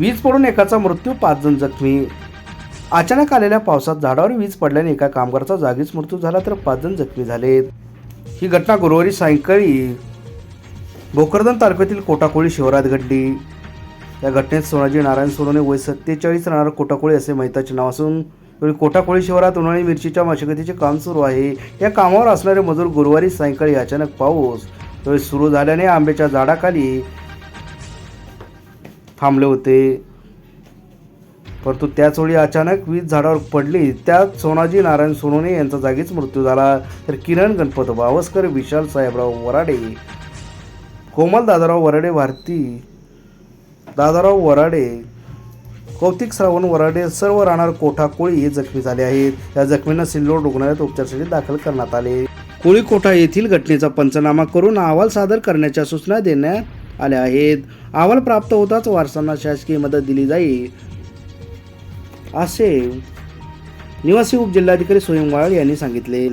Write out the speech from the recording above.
वीज पडून एकाचा मृत्यू पाच जण जखमी. अचानक आलेल्या पावसात झाडावर वीज पडल्याने एका कामगाराचा जागीच मृत्यू झाला तर पाच जण जखमी झालेत. ही घटना गुरुवारी सायंकाळी भोकरदन तालुक्यातील कोटाकोळी शहरात घडली. या घटनेत सोनाजी नारायण सोनोने वय सत्तेचाळीस राहणार कोटाकोळी असे महिताचे नाव असून कोटाकोळी शहरात उन्हाळी मिरचीच्या मशागतीचे काम सुरू आहे. या कामावर असणारे मजूर गुरुवारी सायंकाळी अचानक पाऊस सुरू झाल्याने आंब्याच्या झाडाखाली थांबले होते. परंतु त्याच वेळी अचानक वीज झाडावर पडली. त्यात सोनाजी नारायण सोनोने यांचा जागीच मृत्यू झाला. तर किरण गणपत बावस्कर विशाल साहेबराव वराडे कोमल दादाराव वराडे भारती दादाराव वराडे कौतिक श्रावण वराडे सर्व राहणार कोठा कोळी हे जखमी झाले आहेत. या जखमींना सिल्लोड रुग्णालयात उपचारासाठी दाखल करण्यात आले. कोळी कोठा येथील घटनेचा पंचनामा करून अहवाल सादर करण्याच्या सूचना देण्यात आल्या आहेत. अहवाल प्राप्त होताच वारसांना शासकीय मदत दिली जाईल असे निवासी उपजिल्हाधिकारी स्वयंवाळ यांनी सांगितले.